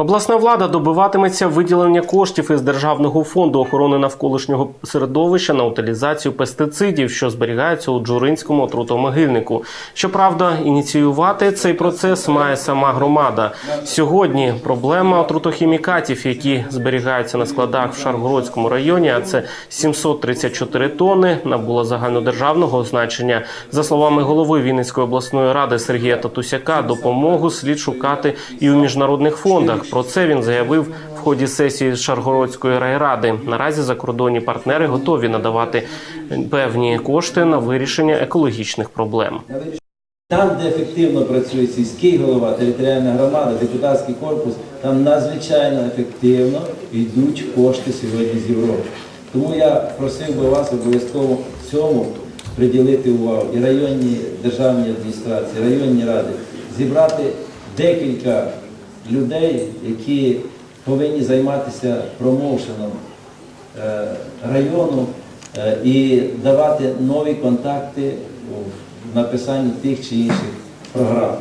Обласна влада добиватиметься виділення коштів із Державного фонду охорони навколишнього середовища на утилізацію пестицидів, що зберігаються у Джуринському отрутомогильнику. Щоправда, ініціювати цей процес має сама громада. Сьогодні проблема отрутохімікатів, які зберігаються на складах в Шаргородському районі, а це 734 тонни, набула загальнодержавного значення. За словами голови Вінницької обласної ради Сергія Татусяка, допомогу слід шукати і у міжнародних фондах. Про це він заявив в ході сесії Шаргородської райради. Наразі закордонні партнери готові надавати певні кошти на вирішення екологічних проблем. Там, де ефективно працює сільський голова, територіальна громада, депутатський корпус, там надзвичайно ефективно йдуть кошти сьогодні з Європи. Тому я просив би вас обов'язково цьому приділити увагу і районні державні адміністрації, районні ради, зібрати декілька людей, які повинні займатися промоушеном е, району е, і давати нові контакти в написанні тих чи інших програм.